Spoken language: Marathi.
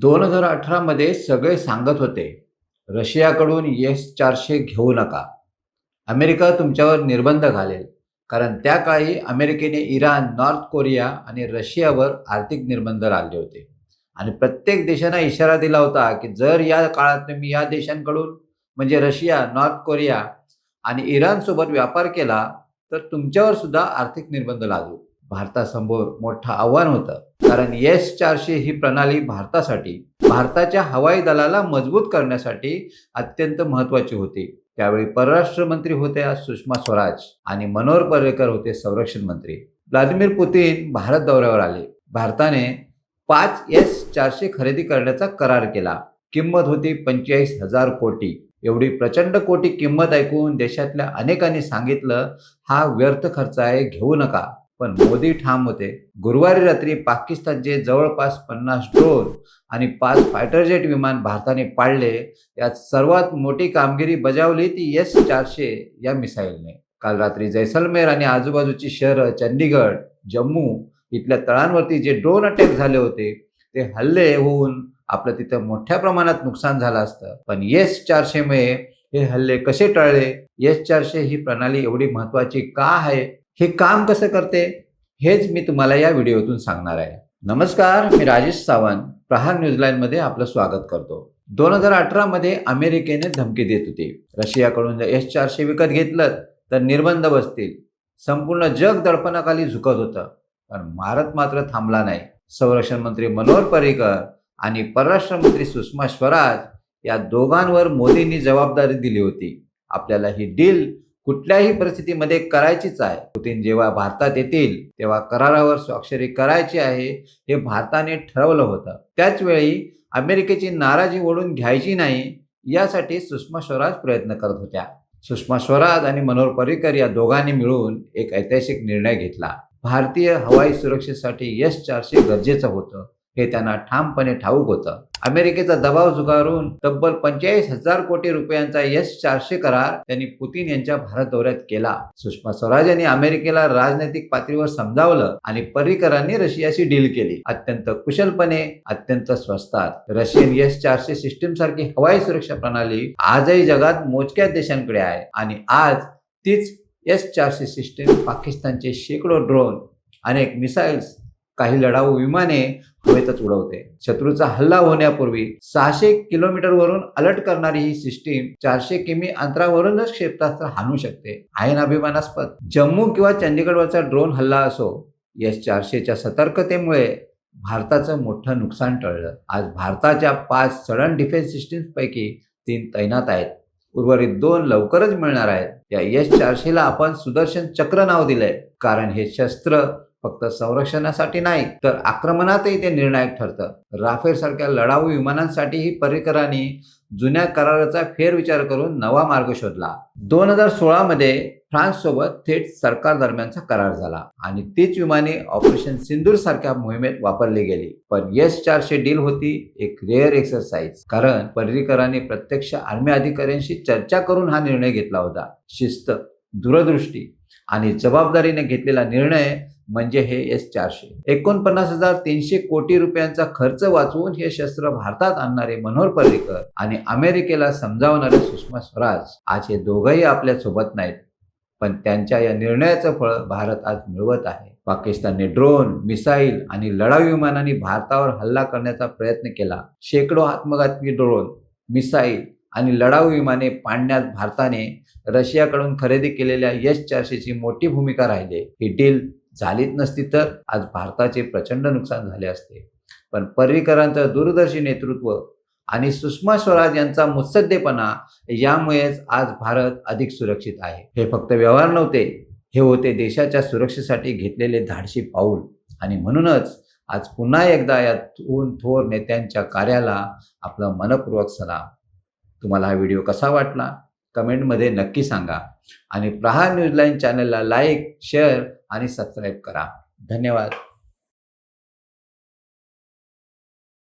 दोन हजार अठरामध्ये सगळे सांगत होते रशियाकडून येस चारशे घेऊ नका. अमेरिका तुमच्यावर निर्बंध घालेल कारण त्या काळी अमेरिकेने इराण नॉर्थ कोरिया आणि रशियावर आर्थिक निर्बंध लादले होते. आणि प्रत्येक देशांना इशारा दिला होता की जर या काळात तुम्ही या देशांकडून म्हणजे रशिया नॉर्थ कोरिया आणि इराणसोबत व्यापार केला तर तुमच्यावर सुद्धा आर्थिक निर्बंध लागू. भारतासमोर मोठं आव्हान होतं. कारण एस चारशे ही प्रणाली भारतासाठी भारताच्या हवाई दलाला मजबूत करण्यासाठी अत्यंत महत्वाची होती. त्यावेळी परराष्ट्र मंत्री होत्या सुषमा स्वराज आणि मनोहर पर्रिकर होते संरक्षण मंत्री. व्लादिमीर पुतीन भारत दौऱ्यावर आले. भारताने पाच एस चारशे खरेदी करण्याचा करार केला. किंमत होती पंचेचाळीस हजार कोटी. एवढी प्रचंड कोटी किंमत ऐकून देशातल्या अनेकांनी सांगितलं हा व्यर्थ खर्च आहे घेऊ नका. पण मोदी ठाम होते. गुरुवारी रात्री पाकिस्तानचे जवळपास पन्नास ड्रोन आणि पाच फायटर जेट विमान भारताने पाडले यात सर्वात मोठी कामगिरी बजावली ती एस चारशे या मिसाईलने. काल रात्री जैसलमेर आणि आजूबाजूची शहरं चंदीगड जम्मू इथल्या तळांवरती जे ड्रोन अटॅक झाले होते ते हल्ले होऊन आपलं तिथं मोठ्या प्रमाणात नुकसान झालं असतं. पण एस चारशेमुळे हे हल्ले कसे टळले? एस चारशे ही प्रणाली एवढी महत्वाची का आहे? हे काम कसं करते? हेच मी तुम्हाला या व्हिडिओतून सांगणार आहे. नमस्कार मी राजेश सावंत प्रहार न्यूझीलँडमध्ये आपलं स्वागत करतो. दोन हजार अठरामध्ये अमेरिकेने धमकी देत होती. रशियाकडून जर एस चारशे विकत घेतलं तर निर्बंध बसतील. संपूर्ण जग दडपणाखाली झुकत होतं. पण भारत मात्र थांबला नाही. संरक्षण मंत्री मनोहर पर्रिकर आणि परराष्ट्र मंत्री सुषमा स्वराज या दोघांवर मोदींनी जबाबदारी दिली होती. आपल्याला ही डील कुठल्याही परिस्थितीमध्ये करायचीच आहे. पुतीन जेव्हा भारतात येतील तेव्हा करारावर स्वाक्षरी करायची आहे हे भारताने ठरवलं होतं. त्याचवेळी अमेरिकेची नाराजी ओढून घ्यायची नाही यासाठी सुषमा स्वराज प्रयत्न करत होत्या. सुषमा स्वराज आणि मनोहर पर्रिकर या दोघांनी मिळून एक ऐतिहासिक निर्णय घेतला. भारतीय हवाई सुरक्षेसाठी यश चारशे गरजेचं होतं. हे त्यांना ठामपणे ठाऊक होतं. अमेरिकेचा दबाव झुगारून तब्बल पंचेचाळीस हजार कोटी रुपयांचा यश चारशे करार त्यांनी पुतीन यांच्या भारत दौऱ्यात केला. सुषमा स्वराज यांनी अमेरिकेला राजनैतिक पातळीवर समजावलं आणि पर्रिकरांनी रशियाशी डील केली. अत्यंत कुशलपणे अत्यंत स्वस्तात. रशियन यश चारशे सिस्टीम सारखी हवाई सुरक्षा प्रणाली आजही जगात मोजक्या देशांकडे आहे आणि आज तीच एस चारशे सिस्टीम पाकिस्तानचे शेकडो ड्रोन अनेक मिसाईल्स काही लढाऊ विमाने हवेतच उडवते. शत्रूचा हल्ला होण्यापूर्वी सहाशे किलोमीटरवरून अलर्ट करणारी ही सिस्टीम चारशे किमी अंतरावरूनच क्षेपणास्त्र हाणू शकते. आयन अभिमानास्पद जम्मू किंवा चंदीगडवरचा ड्रोन हल्ला असो एस चारशेच्या सतर्कतेमुळे भारताचं मोठं नुकसान टळलं. आज भारताच्या पाच सडन डिफेन्स सिस्टीम्सपैकी तीन तैनात आहेत. उर्वरित दोन लवकरच मिळणार आहेत. या यश चारशेला आपण सुदर्शन चक्र नाव दिलंय. कारण हे शस्त्र फक्त संरक्षणासाठी नाही तर आक्रमणातही ते निर्णायक ठरतं. राफेल सारख्या लढाऊ विमानांसाठीही पर्रिकरांनी जुन्या कराराचा फेरविचार करून नवा मार्ग शोधला. दोन हजार सोळामध्ये फ्रान्स सोबत थेट सरकार दरम्यानचा करार झाला आणि तीच विमाने ऑपरेशन सिंदूर सारख्या मोहिमेत वापरली गेली. पण एस चारशे डील होती एक रेअर एक्सरसाइज कारण पर्रिकरांनी प्रत्यक्ष आर्मी अधिकाऱ्यांशी चर्चा करून हा निर्णय घेतला होता. शिस्त दूरदृष्टी आणि जबाबदारीने घेतलेला निर्णय म्हणजे हे एस चारशे. एकोणपन्नास हजार तीनशे कोटी रुपयांचा खर्च वाचवून हे शस्त्र भारतात आणणारे मनोहर पर्रिकर आणि अमेरिकेला समजावणारे सुषमा स्वराज आज हे दोघंही आपल्यासोबत नाहीत पण त्यांच्या या निर्णयाचं फळ भारत आज मिळवत आहे. पाकिस्तानने ड्रोन मिसाईल आणि लढाऊ विमानांनी भारतावर हल्ला करण्याचा प्रयत्न केला. शेकडो आत्मघातकी ड्रोन मिसाईल आणि लढाऊ विमाने पाडण्यात भारताने रशियाकडून खरेदी केलेल्या यश चारशेची मोठी भूमिका राहिली. ही डील झालीच नसती तर आज भारताचे प्रचंड नुकसान झाले असते. पण पर्रिकरांचं दूरदर्शी नेतृत्व आणि सुषमा स्वराज यांचा मुत्सद्देपणा यामुळेच आज भारत अधिक सुरक्षित आहे. हे फक्त व्यवहार नव्हते हे होते देशाच्या सुरक्षेसाठी घेतलेले धाडशी पाऊल. आणि म्हणूनच आज पुन्हा एकदा या थोर थोर नेत्यांच्या कार्याला आपला मनपूर्वक सलाम. तुम्हाला हा व्हिडिओ कसा वाटला? कमेंटमध्ये नक्की सांगा. आणि प्रहार न्यूजलाईन चॅनलला लाईक शेअर आणि सबस्क्राईब करा. धन्यवाद.